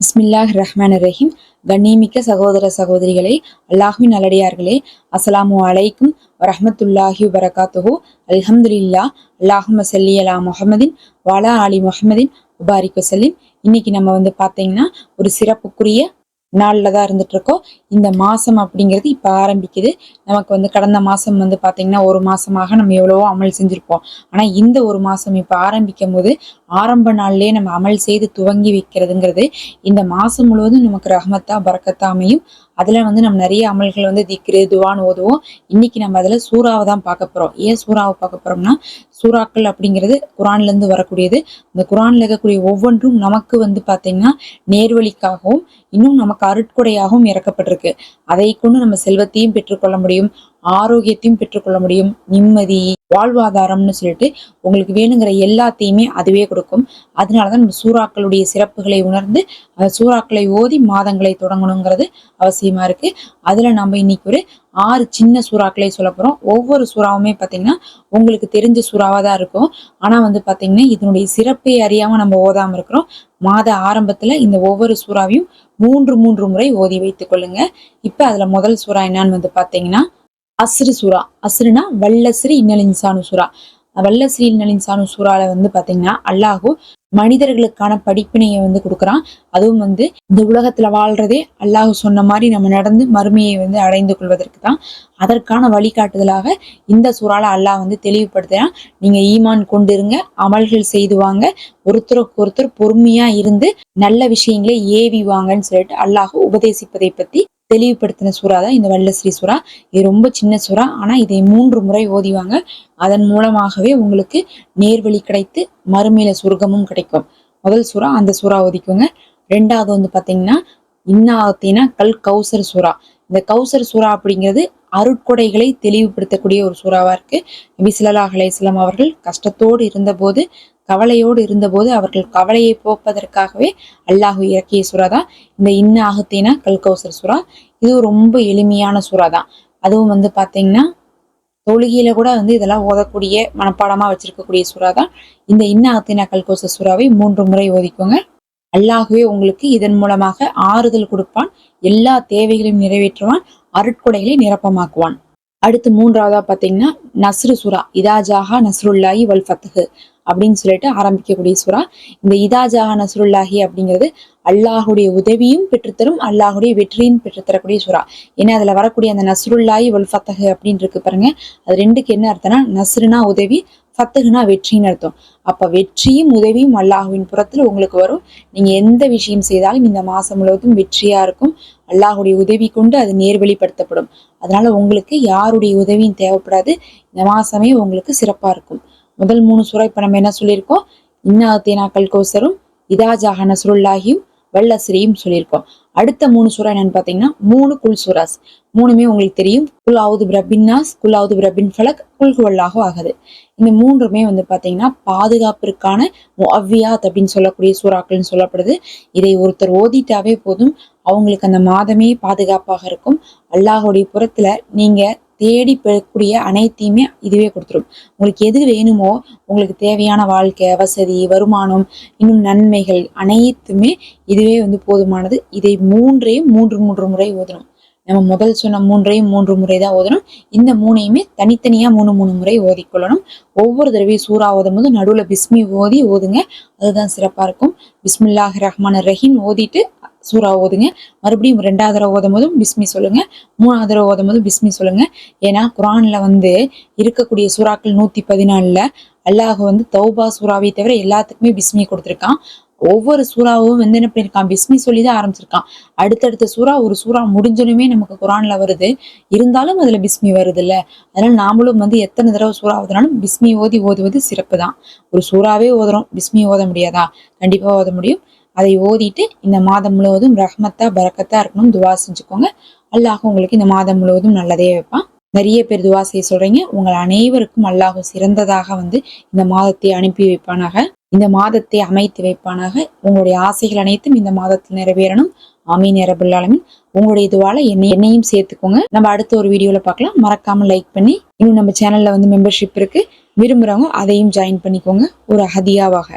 பிஸ்மில்லாஹ் ரஹ்மான் ரஹீம் கண்ணியமிக்க சகோதர சகோதரிகளே அல்லாஹுவின் நல்லடியார்களே அஸ்ஸலாமு அலைக்கும் வரஹமத்துல்லாஹி வரகாத்துஹு அல்ஹம்துலில்லா அல்லாஹும சல்லி அலா முஹமதின் வாலா அலி முஹமதின் உபாரிக் வசல்லிம் இன்னைக்கு நம்ம வந்து பார்த்தீங்கன்னா ஒரு சிறப்புக்குரிய நாளில் தான் இருந்துட்டுருக்கோம். இந்த மாதம் அப்படிங்கிறது இப்போ ஆரம்பிக்குது. நமக்கு வந்து கடந்த மாதம் வந்து பார்த்தீங்கன்னா ஒரு மாசமாக நம்ம எவ்வளவோ அமல் செஞ்சுருப்போம். ஆனால் இந்த ஒரு மாதம் இப்போ ஆரம்பிக்கும் போது ஆரம்ப நாள்லயே நம்ம அமல் செய்து துவங்கி வைக்கிறதுங்கிறது இந்த மாதம் முழுவதும் நமக்கு ரஹமத்தா பறக்கத்தா அமையும். அதுல வந்து நம்ம நிறைய அமல்கள் வந்து திக்ரு துவான் ஓதுவோம். இன்னைக்கு நம்ம அதுல சூறாவை தான் பார்க்க போறோம். ஏன் சூறாவை பார்க்க போறோம்னா சூறாக்கள் அப்படிங்கிறது குரான்ல இருந்து வரக்கூடியது. இந்த குரான்ல இருக்கக்கூடிய ஒவ்வொன்றும் நமக்கு வந்து பாத்தீங்கன்னா நேர்வழிக்காகவும் இன்னும் நமக்கு அருட்கொடையாகவும் இறக்கப்பட்டிருக்கு. அதை கொண்டு நம்ம செல்வத்தையும் பெற்றுக்கொள்ள முடியும். ஆரோக்கியத்தையும் பெற்றுக்கொள்ள முடியும். நிம்மதி வாழ்வாதாரம்னு சொல்லிட்டு உங்களுக்கு வேணுங்கிற எல்லாத்தையுமே அதுவே கொடுக்கும். அதனாலதான் நம்ம சூறாக்களுடைய சிறப்புகளை உணர்ந்து சூறாக்களை ஓதி மாதங்களை தொடங்கணுங்கிறது அவசியமா இருக்கு. அதுல நம்ம இன்னைக்கு ஒரு ஆறு சின்ன சூறாக்களை சொல்ல போறோம். ஒவ்வொரு சூறாவுமே பாத்தீங்கன்னா உங்களுக்கு தெரிஞ்ச சூறாவா தான் இருக்கும். ஆனா வந்து பாத்தீங்கன்னா இதனுடைய சிறப்பை அறியாம நம்ம ஓதாம இருக்கிறோம். மாத ஆரம்பத்துல இந்த ஒவ்வொரு சூறாவையும் மூன்று மூன்று முறை ஓதி வைத்துக் கொள்ளுங்க. இப்ப அதுல முதல் சூறா என்னன்னு வந்து பாத்தீங்கன்னா அஸ்ரு சூரா அஸ்ருனா வல்லஸ்ரீ இன்னலின்சானு சூரா வல்லஸ்ரீ இன்னலின்சானு சூறால வந்து பாத்தீங்கன்னா அல்லாஹூ மனிதர்களுக்கான படிப்பினையை வந்து கொடுக்குறான். அதுவும் வந்து இந்த உலகத்துல வாழ்றதே அல்லாஹ் சொன்ன மாதிரி நம்ம நடந்து மறுமையை வந்து அடைந்து கொள்வதற்கு தான். அதற்கான வழிகாட்டுதலாக இந்த சூறால அல்லாஹ் வந்து தெளிவுபடுத்துறான். நீங்க ஈமான் கொண்டு இருங்க அமல்கள் செய்துவாங்க ஒருத்தருக்கு ஒருத்தர் பொறுமையா இருந்து நல்ல விஷயங்களை ஏவி வாங்கன்னு சொல்லிட்டு அல்லாஹ் உபதேசிப்பதை பத்தி தெளிவுபடுத்தின சூறா தான் இந்த வல்லஸ்ரீ சூறா. இது ரொம்ப சின்ன சூறா. ஆனால் இதை மூன்று முறை ஓதிவாங்க. அதன் மூலமாகவே உங்களுக்கு நேர்வழி கிடைத்து மறுமையில சுருகமும் கிடைக்கும். முதல் சூறா அந்த சூறா ஒதுக்குங்க ரெண்டாவது வந்து பார்த்தீங்கன்னா இன்னா கல் கௌசர் சூறா. இந்த கௌசர் சூறா அப்படிங்கிறது அருட்கொடைகளை தெளிவுபடுத்தக்கூடிய ஒரு சூறாவா இருக்கு. நபி ஸல்லல்லாஹு அவர்கள் கஷ்டத்தோடு இருந்தபோது கவலையோடு இருந்தபோது அவர்கள் கவலையை போப்பதற்காகவே அல்லாஹு இறக்கிய சுறா தான் இந்த இன்ன ஆகத்தேனா கல்கௌசர் சுறா. இது ரொம்ப எளிமையான சுறா தான் அதுவும் வந்து பாத்தீங்கன்னா தொழுகையில கூட வந்து இதெல்லாம் ஓதக்கூடிய மனப்பாடமா வச்சிருக்கக்கூடிய சுறா தான் இந்த இன்ன ஆகத்தேனா கல்கௌசர் சுறாவை மூன்று முறை ஓதிக்கோங்க. அல்லாகவே உங்களுக்கு இதன் மூலமாக ஆறுதல் கொடுப்பான் எல்லா தேவைகளையும் நிறைவேற்றுவான். அருட்கொடைகளை நிரப்பமாக்குவான். அடுத்து மூன்றாவதா பாத்தீங்கன்னா நஸ்ரு சுரா இதாஜாஹா நஸ்ருல்லாஹி வல் ஃபத்ஹு அப்படின்னு சொல்லிட்டு ஆரம்பிக்கக்கூடிய சுறா. இந்த இதாஜாஹா நஸ்ருல்லாஹி அப்படிங்கிறது அல்லாஹுடைய உதவியும் பெற்றுத்தரும் அல்லாஹுடைய வெற்றியும் பெற்றுத்தரக்கூடிய சுறா. ஏன்னா அதுல வரக்கூடிய அந்த நசுருல்லாஹி வல் ஃபத்தஹ் அப்படின்னு இருக்கு பாருங்க. அது ரெண்டுக்கு என்ன அர்த்தம்னா நஸ்ருனா உதவி ஃபத்தகுனா வெற்றின்னு அர்த்தம். அப்ப வெற்றியும் உதவியும் அல்லாஹுவின் புறத்துல உங்களுக்கு வரும். நீங்க எந்த விஷயம் செய்தாலும் இந்த மாசம் முழுவதும் வெற்றியா இருக்கும். அல்லாஹுடைய உதவி கொண்டு அது நேர்வழிப்படுத்தப்படும். அதனால உங்களுக்கு யாருடைய உதவியும் தேவைப்படாது. இந்த மாசமே உங்களுக்கு சிறப்பா இருக்கும். முதல் மூணு சூறா இப்போ நம்ம என்ன சொல்லியிருக்கோம்? இன்னா கோசரும் இதா ஜாஹ நஸ்ருல்லாஹியும் வல்லஸ்ரீயும் சொல்லியிருக்கோம். அடுத்த மூணு சூறா என்னன்னு பார்த்தீங்கன்னா மூணு குல் சூராஸ். மூணுமே உங்களுக்கு தெரியும். குல் ஆவுது பிரபின்னாஸ் குல் ஆவுது பிரபின் ஃபலக் குல்குவல்லாக ஆகுது. இந்த மூன்றுமே வந்து பாத்தீங்கன்னா பாதுகாப்பிற்கான அவ்வியாத் அப்படின்னு சொல்லக்கூடிய சூறாக்கள்னு சொல்லப்படுது. இதை ஒருத்தர் ஓதிட்டாவே போதும். அவங்களுக்கு அந்த மாதமே பாதுகாப்பாக இருக்கும். அல்லாஹுடைய புறத்தில் நீங்க தேடி பெறக்கூடிய அனைத்தையுமே இதுவே கொடுத்துரும். உங்களுக்கு எது வேணுமோ உங்களுக்கு தேவையான வாழ்க்கை வசதி வருமானம் இன்னும் நன்மைகள் அனைத்துமே இதுவே வந்து போதுமானது. இதை மூன்றையும் மூன்று மூன்று முறை ஓதணும். நம்ம முதல் சொன்ன மூன்றையும் மூன்று முறை தான் ஓதணும். இந்த மூணையுமே தனித்தனியா மூணு மூணு முறை ஓதிக்கொள்ளணும். ஒவ்வொரு தடவையும் சூறா ஓதும் போது நடுவுல பிஸ்மி ஓதி ஓதுங்க. அதுதான் சிறப்பா இருக்கும். பிஸ்மில்லாஹ் ரஹ்மான் ரஹீம் ஓதிட்டு சூறா ஓதுங்க மறுபடியும் ரெண்டாவது தடவை ஓதும் போதும் பிஸ்மி சொல்லுங்க. மூணாவது தடவை ஓதும் போதும் பிஸ்மி சொல்லுங்க. ஏன்னா குரான்ல வந்து இருக்கக்கூடிய சூறாக்கள் நூத்தி பதினாலுல அல்லாஹ் வந்து தௌபா சூறாவை தவிர எல்லாத்துக்குமே பிஸ்மி கொடுத்துருக்கான். ஒவ்வொரு சூறாவும் வந்து என்ன பண்ணிருக்கான்? பிஸ்மி சொல்லி தான் ஆரம்பிச்சிருக்கான். அடுத்தடுத்த சூறா ஒரு சூறா முடிஞ்சனுமே நமக்கு குரான்ல வருது. இருந்தாலும் அதுல பிஸ்மி வருது இல்ல அதனால நாமளும் வந்து எத்தனை தடவை சூறா ஓதுனாலும் பிஸ்மி ஓதி ஓதுவது சிறப்பு தான் ஒரு சூறாவே ஓதுறோம் பிஸ்மி ஓத முடியாதா? கண்டிப்பா ஓத முடியும். அதை ஓதிட்டு இந்த மாதம் முழுவதும் ரஹ்மத்தா பரக்கத்தா இருக்கணும் துவா செஞ்சுக்கோங்க. அல்லாஹ் உங்களுக்கு இந்த மாதம் முழுவதும் நல்லதே வைப்பான். நிறைய பேர் துவா செய்ய சொல்றீங்க. உங்கள் அனைவருக்கும் அல்லாஹும் சிறந்ததாக வந்து இந்த மாதத்தை அனுப்பி வைப்பானாக. இந்த மாதத்தை அமைத்து வைப்பானாக. உங்களுடைய ஆசைகள் அனைத்தும் இந்த மாதத்தில் நிறைவேறணும். ஆமீன் இரபுல்லாலமின் உங்களுடைய இதுவால என்னை என்னையும் சேர்த்துக்கோங்க. நம்ம அடுத்த ஒரு வீடியோல பார்க்கலாம். மறக்காம லைக் பண்ணி இன்னும் நம்ம சேனல்ல வந்து மெம்பர்ஷிப் இருக்கு. விரும்புறவங்க அதையும் ஜாயின் பண்ணிக்கோங்க. ஒரு ஹதியாவாக.